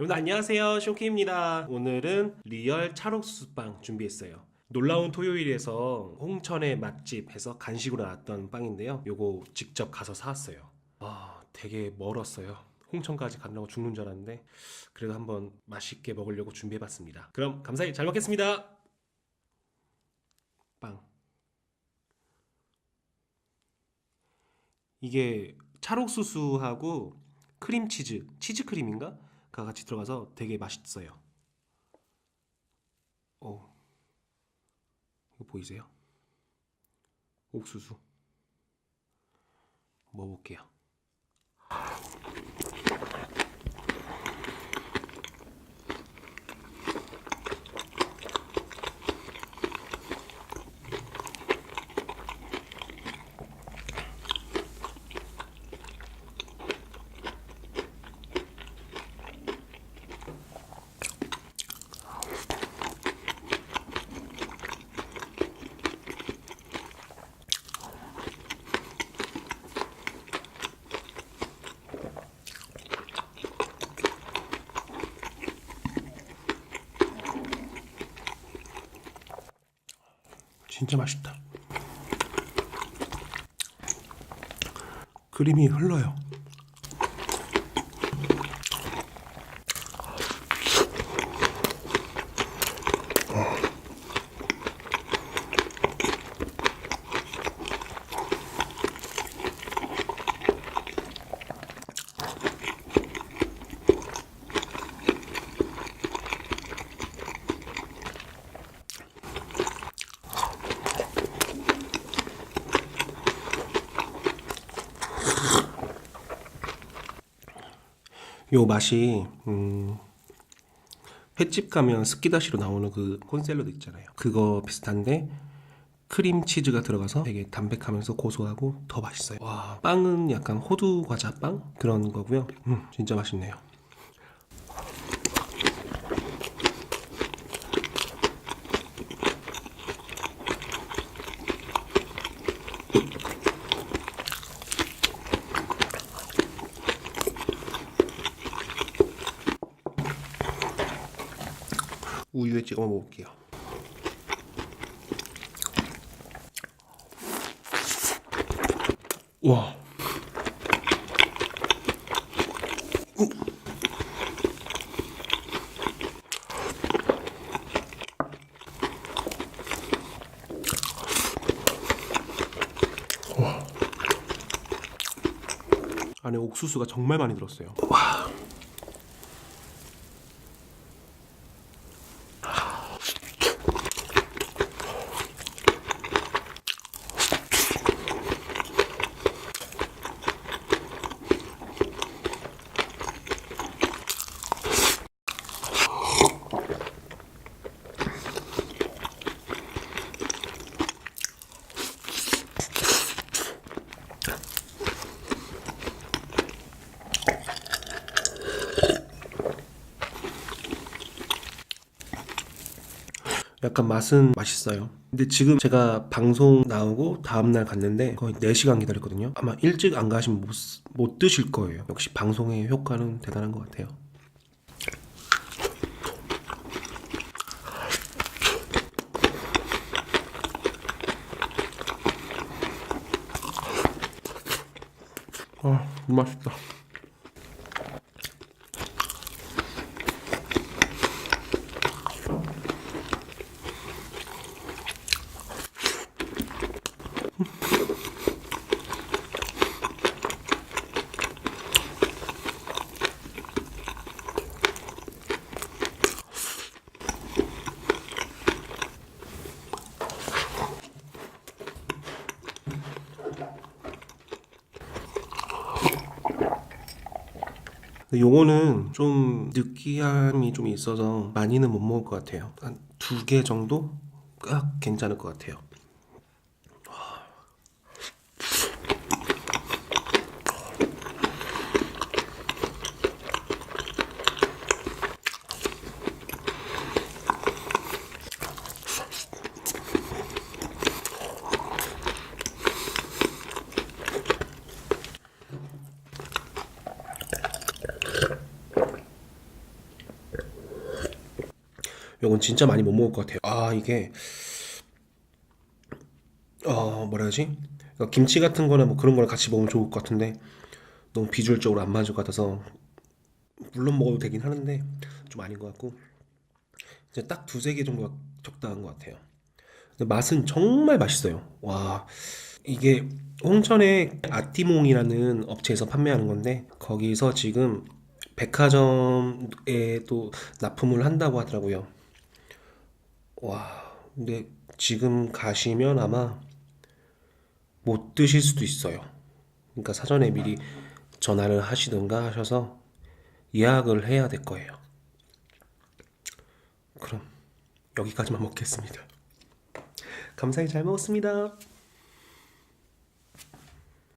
여러분 안녕하세요. 쇼키입니다. 오늘은 리얼 찰옥수수빵 준비했어요. 놀라운 토요일에서 홍천의 맛집에서 간식으로 나왔던 빵인데요. 요거 직접 가서 사왔어요. 아 되게 멀었어요. 홍천까지 가느라고 죽는 줄 알았는데 그래도 한번 맛있게 먹으려고 준비해봤습니다. 그럼 감사히 잘 먹겠습니다. 빵. 이게 찰옥수수하고 크림치즈 치즈 크림인가? 가 같이 들어가서 되게 맛있어요. 오, 이거 보이세요? 옥수수. 먹어볼게요. 진짜 맛있다. 그림이 흘러요. 요 맛이 음, 횟집 가면 스키다시로 나오는 그 콘샐러드 있잖아요. 그거 비슷한데 크림 치즈가 들어가서 되게 담백하면서 고소하고 더 맛있어요. 와, 빵은 약간 호두 과자 빵 그런 거고요. 음, 진짜 맛있네요. 우유에 찍어 먹을게요. 와. 와. 안에 옥수수가 정말 많이 들었어요. 와. 약간 맛은 맛있어요. 근데 지금 제가 방송 나오고 다음날 갔는데 거의 4시간 기다렸거든요. 아마 일찍 안 가시면 못, 쓰- 못 드실 거예요. 역시 방송의 효과는 대단한 것 같아요. 아, 맛있다. 요거는 좀 느끼함이 좀 있어서 많이는 못 먹을 것 같아요. 한 두 개 정도? 딱 괜찮을 것 같아요. 이건 진짜 많이 못 먹을 것 같아요. 아 이게 어 뭐라 해야지? 그러니까 김치 같은 거나 뭐 그런 거랑 같이 먹으면 좋을 것 같은데 너무 비주얼적으로 안 맞을 것 같아서 물론 먹어도 되긴 하는데 좀 아닌 것 같고 이제 딱 두세 개 정도가 적당한 것 같아요. 근데 맛은 정말 맛있어요. 와 이게 홍천의 아띠몽이라는 업체에서 판매하는 건데 거기서 지금 백화점에 또 납품을 한다고 하더라고요. 와 근데 지금 가시면 아마 못 드실 수도 있어요. 그러니까 사전에 미리 전화를 하시든가 하셔서 예약을 해야 될 거예요. 그럼 여기까지만 먹겠습니다. 감사히 잘 먹었습니다.